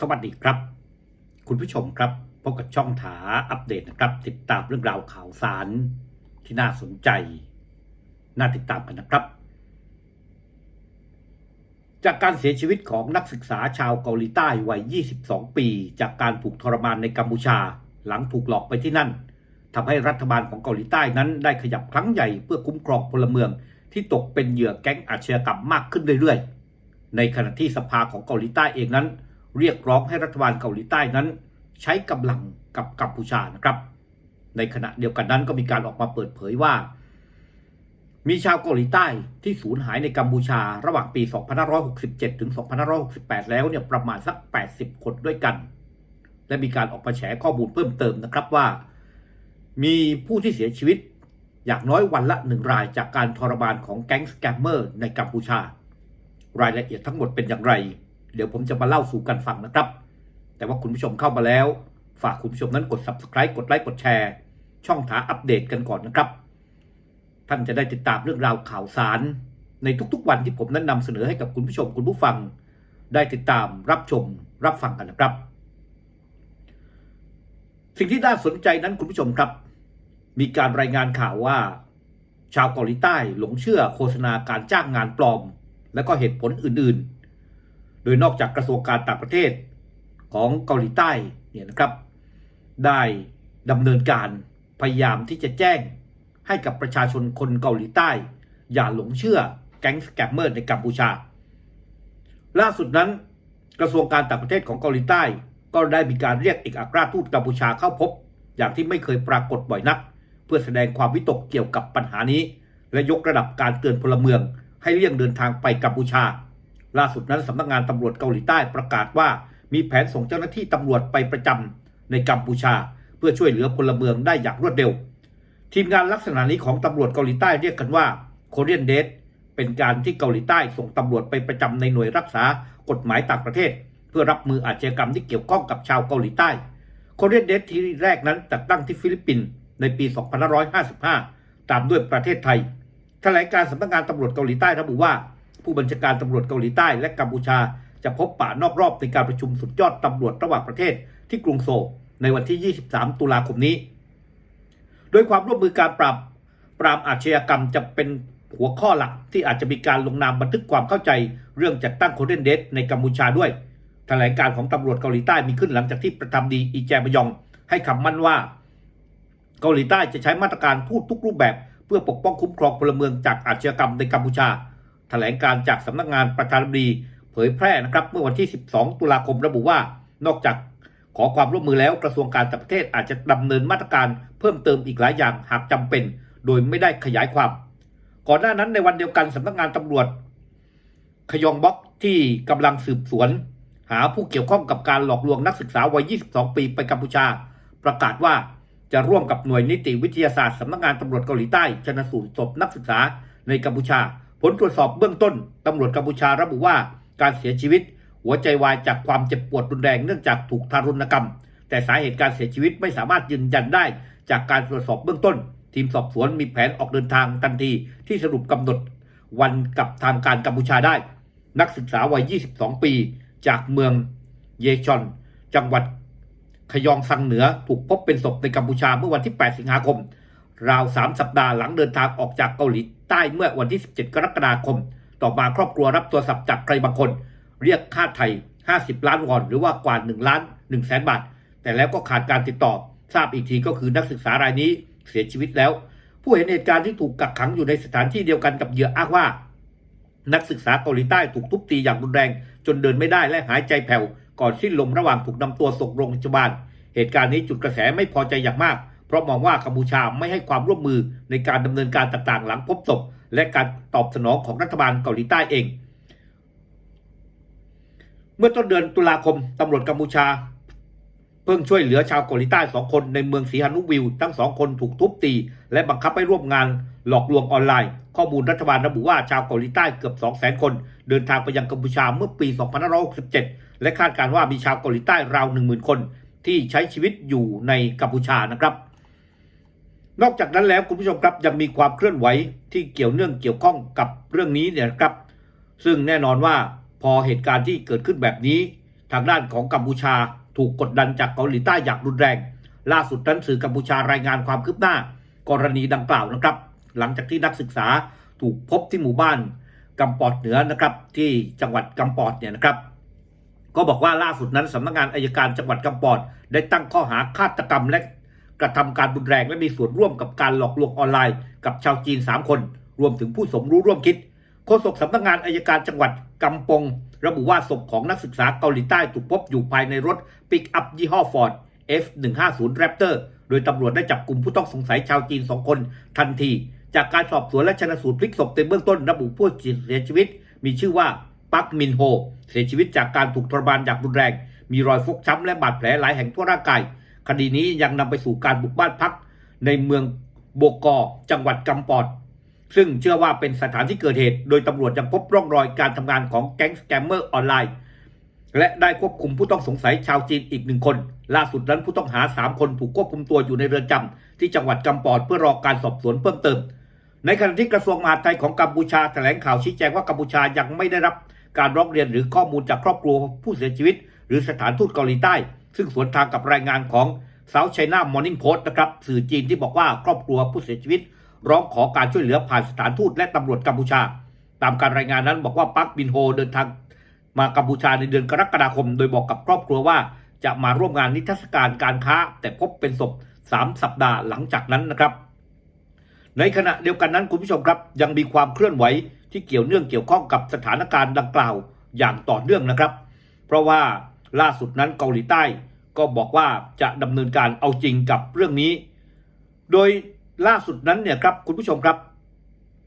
สวัสดีครับ คุณผู้ชมครับพบกับช่องถาอัปเดตนะครับ ติดตามเรื่องราวข่าวสารที่น่าสนใจ น่าติดตามกันนะครับ จากการเสียชีวิตของนักศึกษาชาวเกาหลีใต้วัย 22 ปี จากการถูกทรมานในกัมพูชา หลังถูกหลอกไปที่นั่นทำให้รัฐบาลของเกาหลีใต้นั้นได้ขยับครั้งใหญ่เพื่อคุ้มครองพลเมืองที่ตกเป็นเหยื่อแก๊งอาชญากรรมมากขึ้นเรื่อยๆ ในขณะที่สภาของเกาหลีใต้เองนั้น เรียกร้องให้รัฐบาลเกาหลีใต้นั้น ใช้กำลังกับกัมพูชานะครับ ในขณะเดียวกันนั้นก็มีการออกมาเปิดเผยว่า มีชาวเกาหลีใต้ที่สูญหายในกัมพูชาระหว่างปี 2567 ถึง 2568 แล้วเนี่ยประมาณสัก 80 คนด้วยกัน และมีการออกมาแฉข้อมูลเพิ่มเติมนะครับว่า มีผู้ที่เสียชีวิตอย่างน้อยวันละหนึ่งรายจากการทรมานของแก๊งสแกมเมอร์ในกัมพูชา รายละเอียดทั้งหมดเป็นอย่างไร เดี๋ยวผมจะมาเล่าสู่กันฟังนะครับ แต่ว่าคุณผู้ชมเข้ามาแล้ว ฝากคุณผู้ชมนั้นกด subscribe กดไลค์กดแชร์ ช่องถาอัปเดตกันก่อนนะครับ ท่านจะได้ติดตามเรื่องราวข่าวสาร ในทุกๆวันที่ผมนั้นนำเสนอให้กับคุณผู้ชมคุณผู้ฟัง ได้ติดตามรับชมรับฟังกันนะครับ สิ่งที่น่าสนใจนั้นคุณผู้ชมครับ มีการรายงานข่าวว่า ชาวเกาหลีใต้หลงเชื่อโฆษณาการจ้างงานปลอม และก็เหตุผลอื่นๆ โดยนอกจากกระทรวงการต่างประเทศของเกาหลีใต้เนี่ยนะครับ ได้ดำเนินการพยายามที่จะแจ้งให้กับประชาชนคนเกาหลีใต้ อย่าหลงเชื่อแก๊งสแกมเมอร์ในกัมพูชา ล่าสุดนั้นกระทรวงการต่างประเทศของเกาหลีใต้ ก็ได้มีการเรียกเอกอัครราชทูตกัมพูชาเข้าพบ อย่างที่ไม่เคยปรากฏบ่อยนัก เพื่อแสดงความวิตกเกี่ยวกับปัญหานี้ และยกระดับการเตือนพลเมือง ให้เลี่ยงเดินทางไปกัมพูชา ล่าสุดนั้นสำนักงานตำรวจเกาหลีใต้ประกาศว่า มีแผนส่งเจ้าหน้าที่ตำรวจไปประจำในกัมพูชา เพื่อช่วยเหลือพลเมืองได้อย่างรวดเร็ว ทีมงานลักษณะนี้ของตำรวจเกาหลีใต้เรียกกันว่าโคเรียนเดสเป็นการที่เกาหลีใต้ส่งตำรวจไปประจำในหน่วยรักษากฎหมายต่างประเทศ เพื่อรับมืออาชญากรรมที่เกี่ยวข้องกับชาวเกาหลีใต้โคเรียนเดสที่แรกนั้นจัดตั้งที่ฟิลิปปินส์ในปี 2555 ตามด้วยประเทศไทยแถลงการสำนักงานตำรวจเกาหลีใต้ระบุว่า ผู้บัญชาการตำรวจเกาหลีใต้และกัมพูชา จะพบปะนอกรอบในการประชุมสุดยอดตำรวจระหว่างประเทศที่กรุงโซลในวันที่ 23 ตุลาคมนี้ โดยความร่วมมือการปราบปรามอาชญากรรมจะเป็นหัวข้อหลักที่อาจจะมีการลงนามบันทึกความเข้าใจ เรื่องจัดตั้งโคเรนเดสในกัมพูชาด้วย แถลงการของตำรวจเกาหลีใต้มีขึ้นหลังจากที่ประธานดีอีแจมยอง ให้คำมั่นว่า เกาหลีใต้จะใช้มาตรการทูตทุกรูปแบบ เพื่อปกป้องคุ้มครองพลเมืองจากอาชญากรรมในกัมพูชา แถลงการจากสำนักงานประธานาธิบดีเผยแพร่นะครับเมื่อวันที่ 12 ตุลาคมระบุว่านอกจากขอความร่วมมือแล้วกระทรวงการต่างประเทศอาจจะดำเนินมาตรการเพิ่มเติมอีกหลายอย่างหากจำเป็น โดยไม่ได้ขยายความ ก่อนหน้านั้นในวันเดียวกันสำนักงานตำรวจ ขยองบ็อกที่กำลังสืบสวน หาผู้เกี่ยวข้องกับการหลอกลวงนักศึกษาวัย 22 ปีไปกัมพูชา ประกาศว่าจะร่วมกับหน่วยนิติวิทยาศาสตร์สำนักงานตำรวจเกาหลีใต้ชนสูตรศพนักศึกษาในกัมพูชา ลตรวจสอบเบื้องต้นตำรวจกัมพูชาระบุว่า การเสียชีวิต หัวใจวายจากความเจ็บปวดรุนแรงเนื่องจากถูกทารุณกรรม แต่สาเหตุการเสียชีวิตไม่สามารถยืนยันได้ จากการตรวจสอบเบื้องต้น ทีมสอบสวนมีแผนออกเดินทางทันทีที่สรุปกำหนดวันกับทางการกัมพูชาได้ นักศึกษาวัย 22 ปี จากเมืองเยชอน จังหวัดขยองซังเหนือถูกพบเป็นศพในกัมพูชาเมื่อวันที่ 8 สิงหาคม ราว 3 สัปดาห์หลังเดินทางออกจากเกาหลี ใต้เมื่อวันที่ 17 กรกฎาคม ต่อมาครอบครัวรับโทรศัพท์จากใครบางคน เรียกค่าไทย 50 ล้านวอนหรือว่ากว่า1ล้าน1แสนบาท แต่แล้วก็ขาดการติดต่อ ทราบอีกทีก็คือนักศึกษารายนี้เสียชีวิตแล้ว ผู้เห็นเหตุการณ์ที่ถูกกักขังอยู่ในสถานที่เดียวกันกับเหยื่ออ้างว่า นักศึกษาเกาหลีใต้ถูกทุบตีอย่างรุนแรง จนเดินไม่ได้และหายใจแผ่วก่อนสิ้นลมระหว่างถูกนำตัวส่งโรงพยาบาล เหตุการณ์นี้จุดกระแสไม่พอใจอย่างมาก เพราะมองว่ากัมพูชาไม่ให้ความร่วมมือในการดำเนินการต่างๆ หลังพบศพและการตอบสนองของรัฐบาลเกาหลีใต้เอง เมื่อต้นเดือนตุลาคมตำรวจกัมพูชา เพิ่งช่วยเหลือชาวเกาหลีใต้สองคนในเมืองสีฮานุวิว ทั้งสองคนถูกทุบตี และบังคับให้ร่วมงานหลอกลวงออนไลน์ ข้อมูลรัฐบาลระบุว่าชาวเกาหลีใต้เกือบ 2 0 0 0 0 0 คน เดินทางไปยังกัมพูชาเมื่อปี 2567 และคาดการว่ามีชาวเกาหลีใต้ราว 10,000 คน ที่ใช้ชีวิตอยู่ในกัมพูชานะครับ นอกจากนั้นแล้วคุณผู้ชมครับยังมีความเคลื่อนไหวที่เกี่ยวเนื่องเกี่ยวข้องกับเรื่องนี้เนี่ยครับ ซึ่งแน่นอนว่าพอเหตุการณ์ที่เกิดขึ้นแบบนี้ ทางด้านของกัมพูชาถูกกดดันจากเกาหลีใต้อย่างรุนแรง ล่าสุดนั้นสื่อกัมพูชารายงานความคืบหน้า กรณีดังกล่าวนะครับ หลังจากที่นักศึกษาถูกพบที่หมู่บ้านกำปอดเหนือนะครับ ที่จังหวัดกำปอดเนี่ยนะครับ ก็บอกว่าล่าสุดนั้นสำนักงานอายการจังหวัดกำปอดได้ตั้งข้อหาฆาตกรรมและ กระทำการรุนแรงและมีส่วนร่วมกับการหลอกลวงออนไลน์ กับชาวจีน 3 คน รวมถึงผู้สมรู้ร่วมคิดโฆษกสำนักงานอายการจังหวัดกำปง ระบุว่าศพของนักศึกษาเกาหลีใต้ถูกพบอยู่ภายในรถปิกอัพยี่ห้อฟอร์ด F150 Raptor โดยตำรวจได้จับกลุ่มผู้ต้องสงสัยชาวจีน 2 คนทันที จากการสอบสวนและชนะสูตรพลิกศพในเบื้องต้นระบุผู้เสียชีวิต มีชื่อว่าปักมินโฮ เสียชีวิตจากการถูกทรมานอย่างรุนแรง มีรอยฟกช้ำและบาดแผลหลายแห่งทั่วร่างกาย คดีนี้ยังนำไปสู่การบุกบ้านพักในเมืองโบกอจังหวัดกำปอด ซึ่งเชื่อว่าเป็นสถานที่เกิดเหตุ โดยตำรวจยังพบร่องรอยการทำงานของแก๊งสแกมเมอร์ออนไลน์ และได้ควบคุมผู้ต้องสงสัยชาวจีนอีกหนึ่งคน ล่าสุดนั้นผู้ต้องหา 3 คนถูกควบคุมตัวอยู่ในเรือนจำที่จังหวัดกำปอดเพื่อรอการสอบสวนเพิ่มเติม ในขณะที่กระทรวงมหาดไทยของกัมพูชาแถลงข่าวชี้แจงว่ากัมพูชายังไม่ได้รับการร้องเรียนหรือข้อมูลจากครอบครัวผู้เสียชีวิต หรือสถานทูตเกาหลีใต้ ซึ่งสวนทางกับรายงานของ South China Morning Post นะครับสื่อจีนที่บอกว่าครอบครัวผู้เสียชีวิต ร้องขอการช่วยเหลือผ่านสถานทูตและตำรวจกัมพูชา ตามการรายงานนั้นบอกว่าปักบินโฮเดินทางมากัมพูชาในเดือนกรกฎาคม โดยบอกกับครอบครัวว่าจะมาร่วมงานนิทรรศการการค้า แต่พบเป็นศพ 3 สัปดาห์หลังจากนั้นนะครับ ในขณะเดียวกันนั้นคุณผู้ชมครับ ยังมีความเคลื่อนไหวที่เกี่ยวเนื่องเกี่ยวข้องกับสถานการณ์ดังกล่าวอย่างต่อเนื่องนะครับ เพราะว่า ล่าสุดนั้นเกาหลีใต้ก็บอกว่าจะดำเนินการเอาจริงกับเรื่องนี้ โดยล่าสุดนั้นเนี่ยครับคุณผู้ชมครับ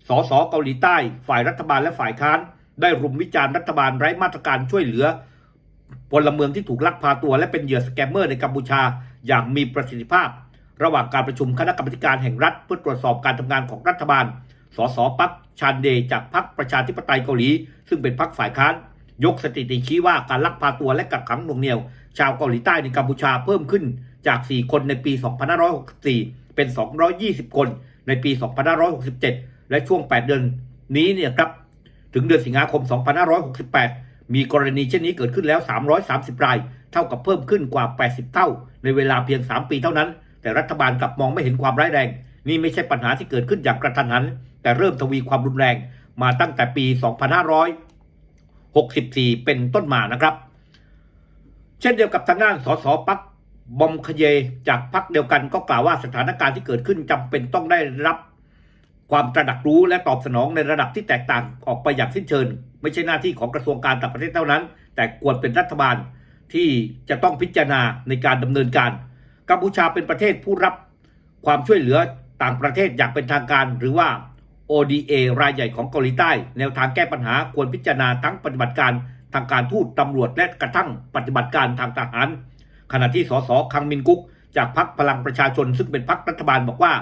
สสเกาหลีใต้ ฝ่ายรัฐบาลและฝ่ายค้าน ได้รุมวิจารณ์รัฐบาลไร้มาตรการช่วยเหลือพลเมืองที่ถูกลักพาตัวและเป็นเหยื่อสแกมเมอร์ในกัมพูชาอย่างมีประสิทธิภาพ ระหว่างการประชุมคณะกรรมการแห่งรัฐ เพื่อตรวจสอบการทำงานของรัฐบาล สสปักชานเดจากพรรคประชาธิปไตยเกาหลี ซึ่งเป็นพรรคฝ่ายค้าน ยกสถิติชี้ว่าการลักพาตัวและกักขังหน่วงเหนี่ยว ชาวเกาหลีใต้ในกัมพูชาเพิ่มขึ้นจาก 4 คนในปี 2564 เป็น 220 คนในปี 2567 และช่วง 8 เดือนนี้เนี่ยครับถึงเดือนสิงหาคม 2568 มีกรณีเช่นนี้เกิดขึ้นแล้ว 330 ราย เท่ากับเพิ่มขึ้นกว่า 80 เท่า ในเวลาเพียง 3 ปีเท่านั้น แต่รัฐบาลกลับมองไม่เห็นความร้ายแรง นี่ไม่ใช่ปัญหาที่เกิดขึ้นอย่างกระทันหัน แต่เริ่มทวีความรุนแรงมาตั้งแต่ปี 2564เป็นต้นมานะครับ เช่นเดียวกับทางด้านสสปักบอมคเยจากพรรคเดียวกันก็กล่าวว่าสถานการณ์ที่เกิดขึ้นจำเป็นต้องได้รับความตระหนักรู้และตอบสนองในระดับที่แตกต่างออกไปอย่างสิ้นเชิงไม่ใช่หน้าที่ของกระทรวงการต่างประเทศเท่านั้น แต่ควรเป็นรัฐบาลที่จะต้องพิจารณาในการดำเนินการกัมพูชาเป็นประเทศผู้รับความช่วยเหลือต่างประเทศอย่างเป็นทางการ หรือว่า ODA รายใหญ่ของเกาหลีใต้ แนวทางแก้ปัญหาควรพิจารณาทั้งปฏิบัติการทางการทูตตำรวจและกระทั่งปฏิบัติการทางทหาร ขณะที่สสคังมินกุก จากพรรคพลังประชาชนซึ่งเป็นพรรครัฐบาลบอกว่า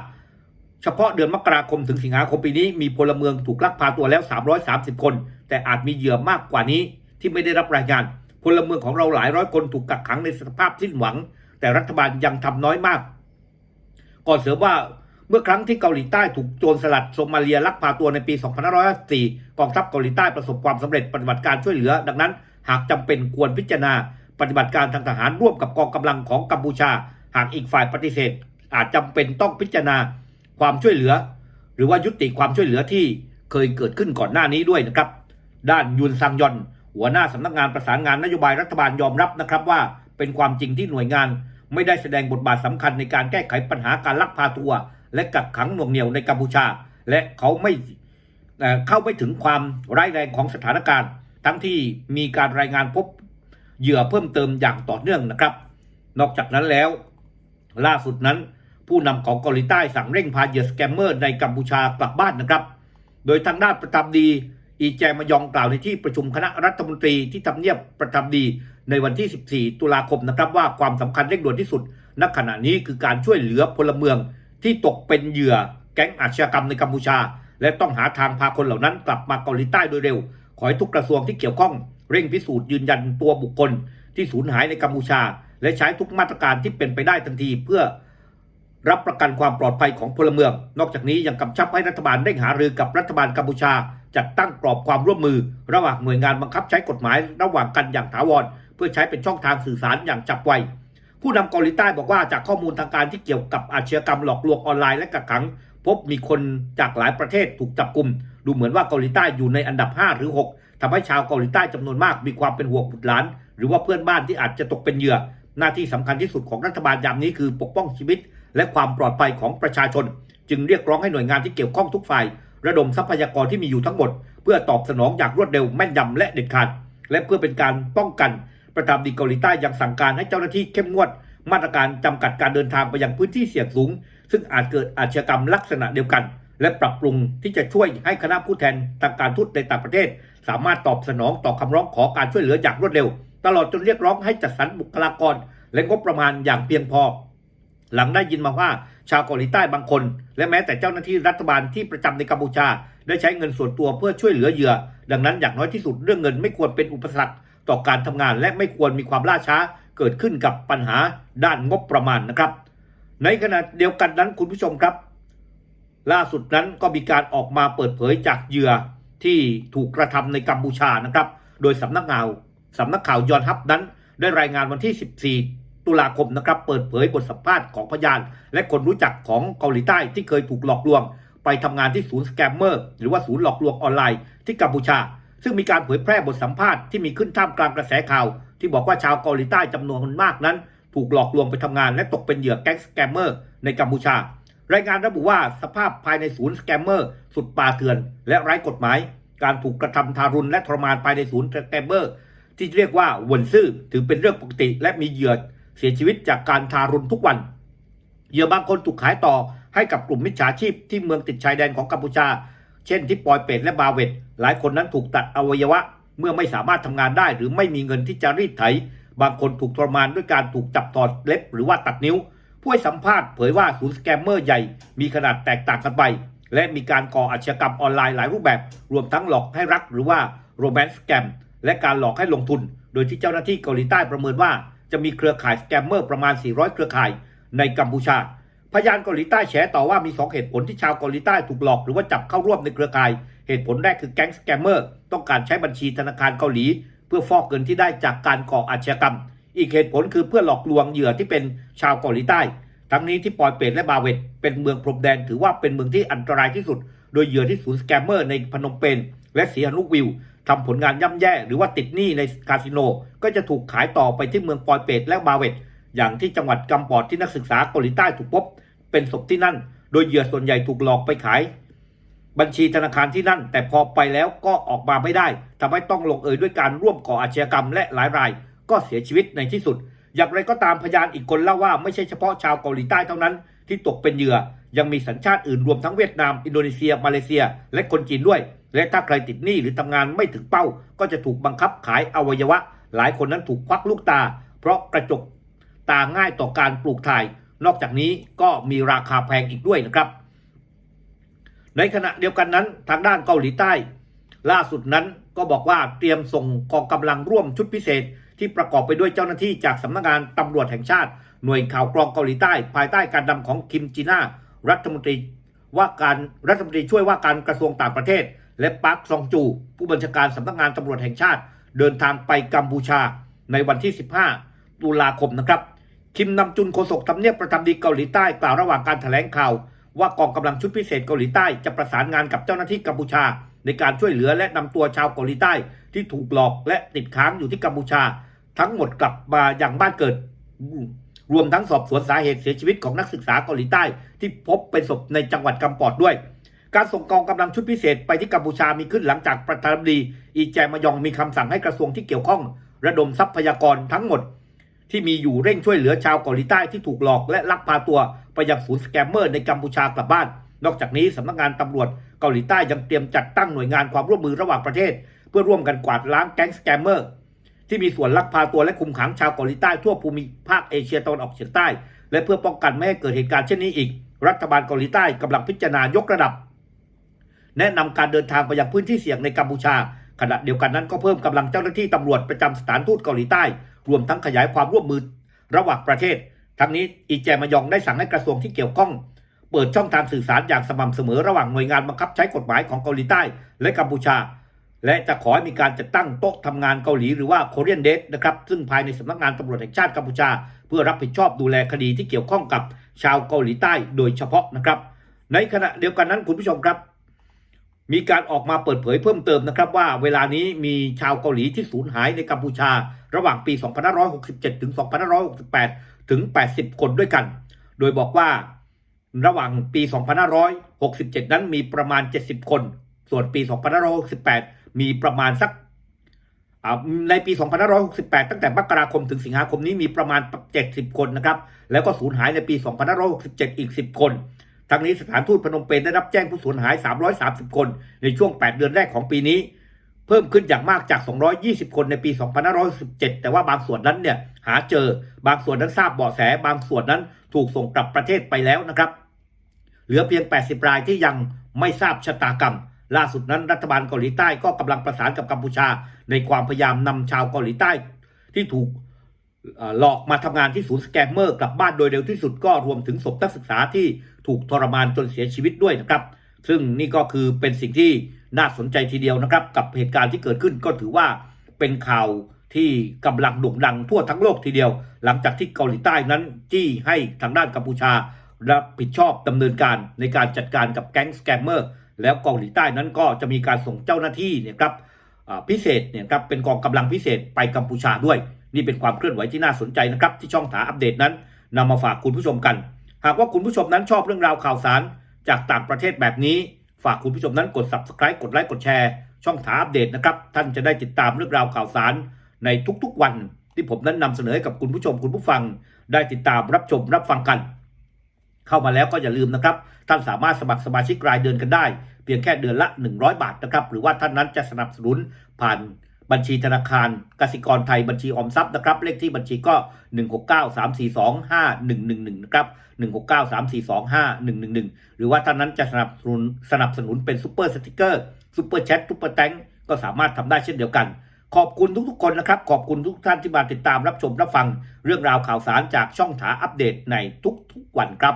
เฉพาะเดือนมกราคมถึงสิงหาคมปีนี้มีพลเมืองถูกลักพาตัวแล้ว 330 คน แต่อาจมีเหยื่อมากกว่านี้ที่ไม่ได้รับรายงาน พลเมืองของเราหลายร้อยคนถูกกักขังในสภาพสิ้นหวัง แต่รัฐบาลยังทำน้อยมาก ก่อนเสริมว่า เมื่อครั้งที่เกาหลีใต้ถูกโจรสลัดโซมาเลียลักพาตัวในปี 2554 กองทัพเกาหลีใต้ประสบความสำเร็จปฏิบัติการช่วยเหลือ ดังนั้น หากจำเป็นควรพิจารณา ปฏิบัติการทางทหารร่วมกับกองกำลังของกัมพูชา หากอีกฝ่ายปฏิเสธ อาจจำเป็นต้องพิจารณาความช่วยเหลือ หรือว่ายุติความช่วยเหลือที่เคยเกิดขึ้นก่อนหน้านี้ด้วยนะครับ ด้านยุนซังยอน หัวหน้าสำนักงานประสานงานนโยบายรัฐบาลยอมรับนะครับว่าเป็นความจริงที่หน่วยงาน ไม่ได้แสดงบทบาทสำคัญในการแก้ไขปัญหาการลักพาตัว และกักขังหน่วงเหนี่ยวในกัมพูชา และเขาไม่เข้าไม่ถึงความร้ายแรงของสถานการณ์ ทั้งที่มีการรายงานพบเหยื่อเพิ่มเติมอย่างต่อเนื่องนะครับ นอกจากนั้นแล้ว ล่าสุดนั้น ผู้นำของเกาหลีใต้สั่งเร่งพาเหยื่อสแกมเมอร์ในกัมพูชากลับบ้านนะครับ โดยทางด้านประทับดี อีแจมยองกล่าวในที่ประชุมคณะรัฐมนตรีที่ทำเนียบประทับดีในวันที่ 14 ตุลาคมนะครับว่าความสำคัญเร่งด่วนที่สุดณขณะนี้คือการช่วยเหลือพลเมือง ที่ตกเป็นเหยื่อแก๊งอาชญากรรมในกัมพูชา และต้องหาทางพาคนเหล่านั้นกลับมาเกาหลีใต้โดยเร็ว ขอให้ทุกกระทรวงที่เกี่ยวข้อง เร่งพิสูจน์ยืนยันตัวบุคคล ที่สูญหายในกัมพูชา และใช้ทุกมาตรการที่เป็นไปได้ทันทีเพื่อรับประกันความปลอดภัยของพลเมือง นอกจากนี้ยังกำชับให้รัฐบาลเร่งหารือกับรัฐบาลกัมพูชา จัดตั้งกรอบความร่วมมือ ระหว่างหน่วยงานบังคับใช้กฎหมาย ระหว่างกันอย่างถาวร เพื่อใช้เป็นช่องทางสื่อสารอย่างจับไว ผู้นำเกาหลีใต้บอกว่าจากข้อมูลทางการที่เกี่ยวกับอาชญากรรมหลอกลวงออนไลน์และกักขัง พบมีคนจากหลายประเทศถูกจับกลุ่ม ดูเหมือนว่าเกาหลีใต้อยู่ในอันดับ 5 หรือ 6ทำให้ชาวเกาหลีใต้จำนวนมากมีความเป็นห่วงบุตรหลาน หรือว่าเพื่อนบ้านที่อาจจะตกเป็นเหยื่อ หน้าที่สำคัญที่สุดของรัฐบาลยามนี้คือปกป้องชีวิต และความปลอดภัยของประชาชน จึงเรียกร้องให้หน่วยงานที่เกี่ยวข้องทุกฝ่าย ระดมทรัพยากรที่มีอยู่ทั้งหมด เพื่อตอบสนองอย่างรวดเร็วแม่นยำและเด็ดขาด และเพื่อเป็นการป้องกัน ประธานาธิบดีเกาหลีใต้ยังสั่งการให้เจ้าหน้าที่เข้มงวด มาตรการจำกัดการเดินทางไปยังพื้นที่เสี่ยงสูง ซึ่งอาจเกิดอาชญากรรมลักษณะเดียวกัน และปรับปรุงที่จะช่วยให้คณะผู้แทนทางการทูตในต่างประเทศ สามารถตอบสนองต่อคำร้องขอการช่วยเหลืออย่างรวดเร็ว ตลอดจนเรียกร้องให้จัดสรรบุคลากร และงบประมาณอย่างเพียงพอ หลังได้ยินมาว่าชาวเกาหลีใต้บางคน และแม้แต่เจ้าหน้าที่รัฐบาลที่ประจำในกัมพูชา ได้ใช้เงินส่วนตัวเพื่อช่วยเหลือเหยื่อ ดังนั้นอย่างน้อยที่สุดเรื่องเงินไม่ควรเป็นอุปสรรค ต่อการทำงานและไม่ควรมีความล่าช้าเกิดขึ้นกับปัญหาด้านงบประมาณนะครับ ในขณะเดียวกันนั้นคุณผู้ชมครับ ล่าสุดนั้นก็มีการออกมาเปิดเผยจากเหยื่อที่ถูกกระทำในกัมพูชานะครับ โดยสำนักข่าวสำนักข่าวยอนฮับนั้น ได้รายงานวันที่ 14 ตุลาคมนะครับ เปิดเผยบทสัมภาษณ์ของพยาน และคนรู้จักของเกาหลีใต้ที่เคยถูกหลอกลวง ไปทำงานที่ศูนย์สแกมเมอร์หรือว่าศูนย์หลอกลวงออนไลน์ที่กัมพูชา ซึ่งมีการเผยแพร่บทสัมภาษณ์ที่มีขึ้นท่ามกลางกระแสข่าว ที่บอกว่าชาวเกาหลีใต้จำนวนมากนั้น ถูกหลอกลวงไปทำงาน และตกเป็นเหยื่อแก๊งสแกมเมอร์ในกัมพูชา รายงานระบุว่าสภาพภายในศูนย์สแกมเมอร์สุดป่าเถื่อน และไร้กฎหมาย การถูกกระทำทารุณและทรมานภายในศูนย์สแกมเมอร์ที่เรียกว่าวนซื่อถือเป็นเรื่องปกติ และมีเหยื่อเสียชีวิตจากการทารุณทุกวัน เหยื่อบางคนถูกขายต่อให้กับกลุ่มมิจฉาชีพที่เมืองติดชายแดนของกัมพูชา เช่นที่ปอยเปตและบาเวตหลายคนนั้นถูกตัดอวัยวะ เมื่อไม่สามารถทำงานได้ หรือไม่มีเงินที่จะรีดไถ บางคนถูกทรมานด้วยการถูกจับถอดเล็บหรือว่าตัดนิ้ว ผู้ให้สัมภาษณ์เผยว่าศูนย์สแกมเมอร์ใหญ่ มีขนาดแตกต่างกันไป และมีการก่ออาชญากรรมออนไลน์หลายรูปแบบ รวมทั้งหลอกให้รักหรือว่าโรแมนต์สแกมและการหลอกให้ลงทุน โดยที่เจ้าหน้าที่เกาหลีใต้ประเมินว่า จะมีเครือข่ายสแกมเมอร์ประมาณ 400 เครือข่ายในกัมพูชา พยานเกาหลีใต้แฉต่อว่ามี 2 เหตุผลที่ชาวเกาหลีใต้ถูกหลอก หรือว่าจับเข้าร่วมในเครือข่าย เหตุผลแรกคือแก๊งสแกมเมอร์ต้องการใช้บัญชีธนาคารเกาหลี เพื่อฟอกเงินที่ได้จากการก่ออาชญากรรม อีกเหตุผลคือเพื่อหลอกลวงเหยื่อที่เป็นชาวเกาหลีใต้ ทั้งนี้ที่ปอยเปตและบาเวตเป็นเมืองพรมแดนถือว่าเป็นเมืองที่อันตรายที่สุด โดยเหยื่อที่ศูนย์สแกมเมอร์ในพนมเปญและสีหนุกวิวทำผลงานย่ำแย่ หรือว่าติดหนี้ในคาสิโน ก็จะถูกขายต่อไปที่เมืองปอยเปตและบาเวต อย่างที่จังหวัดกัมปอดที่นักศึกษาเกาหลีใต้ถูกพบ เป็นศพที่นั่น โดยเหยื่อส่วนใหญ่ถูกหลอกไปขาย บัญชีธนาคารที่นั่น แต่พอไปแล้วก็ออกมาไม่ได้ทำให้ต้องลงเอยด้วยการร่วมก่ออาชญากรรมและหลายราย ก็เสียชีวิตในที่สุด อย่างไรก็ตามพยานอีกคนเล่าว่าไม่ใช่เฉพาะชาวเกาหลีใต้เท่านั้น ที่ตกเป็นเหยื่อ ยังมีสัญชาติอื่นรวมทั้งเวียดนาม อินโดนีเซีย มาเลเซีย และคนจีนด้วย และถ้าใครติดหนี้หรือทำงานไม่ถึงเป้า ก็จะถูกบังคับขายอวัยวะ หลายคนนั้นถูกควักลูกตา เพราะกระจก ตาง่ายต่อการปลูกถ่าย นอกจากนี้ก็มีราคาแพงอีกด้วยนะครับ ในขณะเดียวกันนั้นทางด้านเกาหลีใต้ ล่าสุดนั้นก็บอกว่าเตรียมส่งกองกำลังร่วมชุดพิเศษ ที่ประกอบไปด้วยเจ้าหน้าที่จากสำนักงานตำรวจแห่งชาติ หน่วยข่าวกรองเกาหลีใต้ ภายใต้การนำของคิมจีน่ารัฐมนตรีว่าการรัฐมนตรีช่วยว่าการกระทรวงต่างประเทศ และปาร์คซองจู ผู้บัญชาการสำนักงานตำรวจแห่งชาติ เดินทางไปกัมพูชาในวันที่ 15 ตุลาคมนะครับ คิมนำจุนโฆษกทำเนียบประธานาธิบดีเกาหลีใต้กล่าวระหว่างการแถลงข่าว ว่ากองกำลังชุดพิเศษเกาหลีใต้จะประสานงานกับเจ้าหน้าที่กัมพูชา ในการช่วยเหลือและนำตัวชาวเกาหลีใต้ ที่ถูกหลอกและติดค้างอยู่ที่กัมพูชา ทั้งหมดกลับมาอย่างบ้านเกิด รวมทั้งสอบสวนสาเหตุเสียชีวิตของนักศึกษาเกาหลีใต้ ที่พบเป็นศพในจังหวัดกัมปอดด้วย การส่งกองกำลังชุดพิเศษไปที่กัมพูชามีขึ้นหลังจากประธานาธิบดี อีแจมยองมีคำสั่งให้กระทรวงที่เกี่ยวข้อง ระดมทรัพยากรทั้งหมด ที่มีอยู่เร่งช่วยเหลือชาวเกาหลีใต้ที่ถูกหลอกและลักพาตัวไปยังศูนย์สแกมเมอร์ในกัมพูชากลับบ้าน นอกจากนี้สำนักงานตำรวจเกาหลีใต้ยังเตรียมจัดตั้งหน่วยงานความร่วมมือระหว่างประเทศ เพื่อร่วมกันกวาดล้างแก๊งสแกมเมอร์ที่มีส่วนลักพาตัวและคุมขังชาวเกาหลีใต้ทั่วภูมิภาคเอเชียตะวันออกเฉียงใต้ และเพื่อป้องกันไม่ให้เกิดเหตุการณ์เช่นนี้อีก รัฐบาลเกาหลีใต้กำลังพิจารณายกระดับ แนะนำการเดินทางไปยังพื้นที่เสี่ยงในกัมพูชา ขณะเดียวกันนั้นก็เพิ่มกำลังเจ้าหน้าที่ตำรวจประจำสถานทูตเกาหลีใต้ รวมทั้งขยายความร่วมมือระหว่างประเทศ ทั้งนี้อีแจมยองได้สั่งให้กระทรวงที่เกี่ยวข้อง เปิดช่องทางสื่อสารอย่างสม่ำเสมอระหว่างหน่วยงานบังคับใช้กฎหมายของเกาหลีใต้และกัมพูชา และจะขอให้มีการจัดตั้งโต๊ะทำงานเกาหลีหรือว่า Korean d e s นะครับซึ่งภายในสำนักงานตำรวจแห่งชาติกัมพูชา เพื่อรับผิดชอบดูแลคดีที่เกี่ยวข้องกับชาวเกาหลีใต้ โดยเฉพาะนะครับ ในขณะเดียวกันนั้นคุณผู้ชมครับ มีการออกมาเปิดเผยเพิ่มเติมนะครับว่าเวลานี้มีชาวเกาหลีที่สูญหายในกัมพูชา ระหว่างปี 2567 ถึง 2568 ถึง 80 คนด้วยกัน โดยบอกว่าระหว่างปี 2567 นั้นมีประมาณ 70 คน ส่วนปี 2568 มีประมาณสักในปี 2568 ตั้งแต่มกราคมถึงสิงหาคมนี้มีประมาณ 70 คนนะครับ แล้วก็สูญหายในปี 2567 อีก 10 คน ทั้งนี้สถานทูตพนมเปญได้รับแจ้งผู้สูญหาย 330 คน ในช่วง 8 เดือนแรกของปีนี้ เพิ่มขึ้นอย่างมากจาก 220 คนในปี 2517 แต่ว่าบางส่วนนั้นเนี่ยหาเจอ บางส่วนนั้นทราบเบาะแส บางส่วนนั้นถูกส่งกลับประเทศไปแล้วนะครับ เหลือเพียง 80 รายที่ยังไม่ทราบชะตากรรม ล่าสุดนั้นรัฐบาลเกาหลีใต้ก็กำลังประสานกับกัมพูชา ในความพยายามนำชาวเกาหลีใต้ที่ถูกหลอกมาทำงานที่ศูนย์สแกมเมอร์กลับบ้านโดยเร็วที่สุดก็รวมถึงศพนักศึกษาที่ ถูกทรมานจนเสียชีวิตด้วยนะครับ ซึ่งนี่ก็คือเป็นสิ่งที่น่าสนใจทีเดียวนะครับ กับเหตุการณ์ที่เกิดขึ้นก็ถือว่าเป็นข่าวที่กำลังโด่งดังทั่วทั้งโลกทีเดียว หลังจากที่เกาหลีใต้นั้นจี้ให้ทางด้านกัมพูชารับผิดชอบดำเนินการในการจัดการกับแก๊งสแกมเมอร์แล้วเกาหลีใต้นั้นก็จะมีการส่งเจ้าหน้าที่เนี่ยครับพิเศษเนี่ยครับเป็นกองกำลังพิเศษไปกัมพูชาด้วย นี่เป็นความเคลื่อนไหวที่น่าสนใจนะครับ ที่ช่องถาอัปเดตนั้นนำมาฝากคุณผู้ชมกัน หากว่าคุณผู้ชมนั้นชอบเรื่องราวข่าวสาร จากต่างประเทศแบบนี้ ฝากคุณผู้ชมนั้นกด subscribe กดไลค์กดแชร์ช่องถาอัปเดตนะครับ ท่านจะได้ติดตามเรื่องราวข่าวสารในทุกๆวัน ที่ผมนั้นนำเสนอให้กับคุณผู้ชมคุณผู้ฟัง ได้ติดตามรับชมรับฟังกัน เข้ามาแล้วก็อย่าลืมนะครับ ท่านสามารถสมัครสมาชิกรายเดือนกันได้ เพียงแค่เดือนละ 100 บาทนะครับ หรือว่าท่านนั้นจะสนับสนุนผ่าน บัญชีธนาคารกสิกรไทยบัญชีออมทรัพย์นะครับ เลขที่บัญชีก็ 1693425111นะครับ1693425111 หรือว่าท่านนั้นจะสนับสนุนสนับสนุนเป็นซูเปอร์สติกเกอร์ซูเปอร์แชทซูเปอร์แตงก็สามารถทำได้เช่นเดียวกัน ขอบคุณทุกๆ คนนะครับ ขอบคุณทุกท่านที่มาติดตามรับชมรับฟัง เรื่องราวข่าวสารจากช่องถาอัปเดตในทุกๆวันครับ